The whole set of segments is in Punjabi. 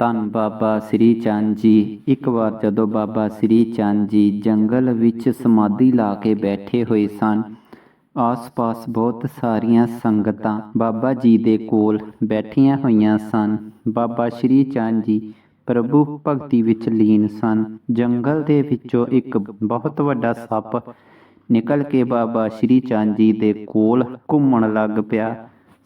ਧੰਨ ਬਾਬਾ ਸ੍ਰੀ ਚੰਦ ਜੀ। ਇੱਕ ਵਾਰ ਜਦੋਂ ਬਾਬਾ ਸ੍ਰੀ ਚੰਦ ਜੀ ਜੰਗਲ ਵਿੱਚ ਸਮਾਧੀ ਲਾ ਕੇ ਬੈਠੇ ਹੋਏ ਸਨ, ਆਸ-ਪਾਸ ਬਹੁਤ ਸਾਰੀਆਂ ਸੰਗਤਾਂ ਬਾਬਾ ਜੀ ਦੇ ਕੋਲ ਬੈਠੀਆਂ ਹੋਈਆਂ ਸਨ। ਬਾਬਾ ਸ੍ਰੀ ਚੰਦ ਜੀ ਪ੍ਰਭੂ ਭਗਤੀ ਵਿੱਚ ਲੀਨ ਸਨ। ਜੰਗਲ ਦੇ ਵਿੱਚੋਂ ਇੱਕ ਬਹੁਤ ਵੱਡਾ ਸੱਪ ਨਿਕਲ ਕੇ ਬਾਬਾ ਸ੍ਰੀ ਚੰਦ ਜੀ ਦੇ ਕੋਲ ਘੁੰਮਣ ਲੱਗ ਪਿਆ।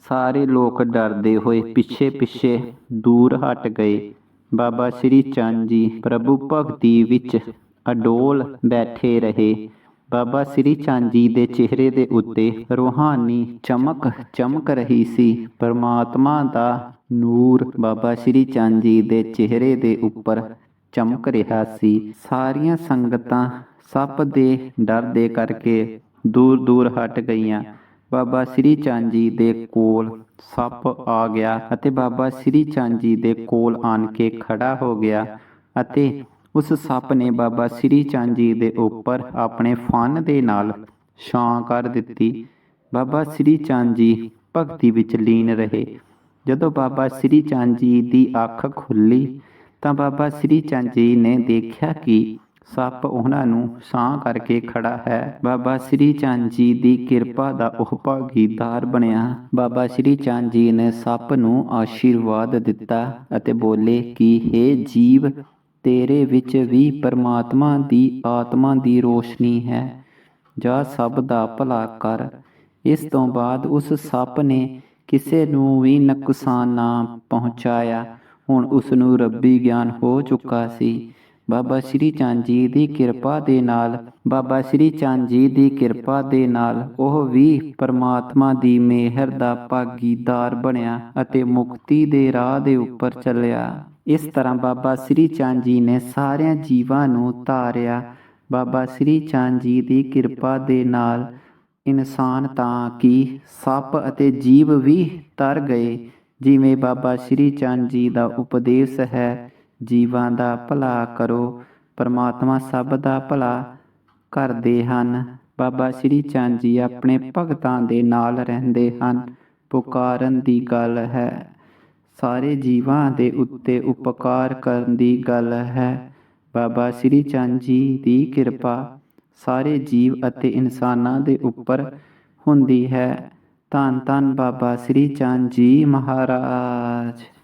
ਸਾਰੇ ਲੋਕ ਡਰਦੇ ਹੋਏ ਪਿੱਛੇ ਪਿੱਛੇ ਦੂਰ ਹਟ ਗਏ। ਬਾਬਾ ਸ੍ਰੀ ਚੰਦ ਜੀ ਪ੍ਰਭੂ ਭਗਤੀ ਵਿੱਚ ਅਡੋਲ ਬੈਠੇ ਰਹੇ। ਬਾਬਾ ਸ੍ਰੀ ਚੰਦ ਜੀ ਦੇ ਚਿਹਰੇ ਦੇ ਉੱਤੇ ਰੂਹਾਨੀ ਚਮਕ ਚਮਕ ਰਹੀ ਸੀ। ਪਰਮਾਤਮਾ ਦਾ ਨੂਰ ਬਾਬਾ ਸ੍ਰੀ ਚੰਦ ਜੀ ਦੇ ਚਿਹਰੇ ਦੇ ਉੱਪਰ ਚਮਕ ਰਿਹਾ ਸੀ। ਸਾਰੀਆਂ ਸੰਗਤਾਂ ਸੱਪ ਦੇ ਡਰ ਦੇ ਕਰਕੇ ਦੂਰ ਦੂਰ ਹਟ ਗਈਆਂ। ਬਾਬਾ ਸ੍ਰੀ ਚੰਦ ਜੀ ਦੇ ਕੋਲ ਸੱਪ ਆ ਗਿਆ ਅਤੇ ਬਾਬਾ ਸ੍ਰੀ ਚੰਦ ਜੀ ਦੇ ਕੋਲ ਆਣ ਕੇ ਖੜਾ ਹੋ ਗਿਆ ਅਤੇ ਉਸ ਸੱਪ ਨੇ ਬਾਬਾ ਸ੍ਰੀ ਚੰਦ ਜੀ ਦੇ ਉੱਪਰ ਆਪਣੇ ਫਨ ਦੇ ਨਾਲ ਛਾਂ ਕਰ ਦਿੱਤੀ। ਬਾਬਾ ਸ੍ਰੀ ਚੰਦ ਜੀ ਭਗਤੀ ਵਿੱਚ ਲੀਨ ਰਹੇ। ਜਦੋਂ ਬਾਬਾ ਸ੍ਰੀ ਚੰਦ ਜੀ ਦੀ ਅੱਖ ਖੁੱਲੀ ਤਾਂ ਬਾਬਾ ਸ੍ਰੀ ਚੰਦ ਜੀ ਨੇ ਦੇਖਿਆ ਕਿ ਸੱਪ ਉਹਨਾਂ ਨੂੰ ਸਾਹ ਕਰਕੇ ਖੜਾ ਹੈ। ਬਾਬਾ ਸ੍ਰੀ ਚੰਦ ਜੀ ਦੀ ਕਿਰਪਾ ਦਾ ਉਹ ਭਾਗੀਦਾਰ ਬਣਿਆ। ਬਾਬਾ ਸ੍ਰੀ ਚੰਦ ਜੀ ਨੇ ਸੱਪ ਨੂੰ ਆਸ਼ੀਰਵਾਦ ਦਿੱਤਾ ਅਤੇ ਬੋਲੇ ਕਿ हे ਜੀਵ, ਤੇਰੇ ਵਿੱਚ ਵੀ ਪਰਮਾਤਮਾ ਦੀ ਆਤਮਾ ਦੀ ਰੋਸ਼ਨੀ ਹੈ। ਜਾ ਸਭ ਦਾ ਭਲਾ ਕਰ। ਇਸ ਤੋਂ ਬਾਅਦ ਉਸ ਸੱਪ ਨੇ ਕਿਸੇ ਨੂੰ ਵੀ ਨੁਕਸਾਨ ਨਾ ਪਹੁੰਚਾਇਆ। ਹੁਣ ਉਸ ਨੂੰ ਰੱਬੀ ਗਿਆਨ ਹੋ ਚੁੱਕਾ ਸੀ। ਬਾਬਾ ਸ੍ਰੀ ਚੰਦ ਜੀ ਦੀ ਕਿਰਪਾ ਦੇ ਨਾਲ, ਬਾਬਾ ਸ੍ਰੀ ਚੰਦ ਜੀ ਦੀ ਕਿਰਪਾ ਦੇ ਨਾਲ ਉਹ ਵੀ ਪਰਮਾਤਮਾ ਦੀ ਮਿਹਰ ਦਾ ਭਾਗੀਦਾਰ ਬਣਿਆ ਅਤੇ ਮੁਕਤੀ ਦੇ ਰਾਹ ਦੇ ਉੱਪਰ ਚੱਲਿਆ। ਇਸ ਤਰ੍ਹਾਂ ਬਾਬਾ ਸ੍ਰੀ ਚੰਦ ਜੀ ਨੇ ਸਾਰਿਆਂ ਜੀਵਾਂ ਨੂੰ ਧਾਰਿਆ। ਬਾਬਾ ਸ੍ਰੀ ਚੰਦ ਜੀ ਦੀ ਕਿਰਪਾ ਦੇ ਨਾਲ ਇਨਸਾਨ ਤਾਂ ਕਿ ਸੱਪ ਅਤੇ ਜੀਵ ਵੀ ਤਰ ਗਏ, ਜਿਵੇਂ ਬਾਬਾ ਸ੍ਰੀ ਚੰਦ ਜੀ ਦਾ ਉਪਦੇਸ਼ ਹੈ। ਜੀਵਾਂ ਦਾ ਭਲਾ ਕਰੋ, ਪਰਮਾਤਮਾ ਸਭ ਦਾ ਭਲਾ ਕਰਦੇ ਹਨ। ਬਾਬਾ ਸ੍ਰੀ ਚੰਦ ਜੀ ਆਪਣੇ ਭਗਤਾਂ ਦੇ ਨਾਲ ਰਹਿੰਦੇ ਹਨ। ਪੁਕਾਰਨ ਦੀ ਗੱਲ ਹੈ। ਸਾਰੇ ਜੀਵਾਂ ਦੇ ਉੱਤੇ ਉਪਕਾਰ ਕਰਨ ਦੀ ਗੱਲ ਹੈ। ਬਾਬਾ ਸ੍ਰੀ ਚੰਦ ਜੀ ਦੀ ਕਿਰਪਾ ਸਾਰੇ ਜੀਵ ਅਤੇ ਇਨਸਾਨਾਂ ਦੇ ਉੱਪਰ ਹੁੰਦੀ ਹੈ। ਧੰਨ ਧੰਨ ਬਾਬਾ ਸ੍ਰੀ ਚੰਦ ਜੀ ਮਹਾਰਾਜ।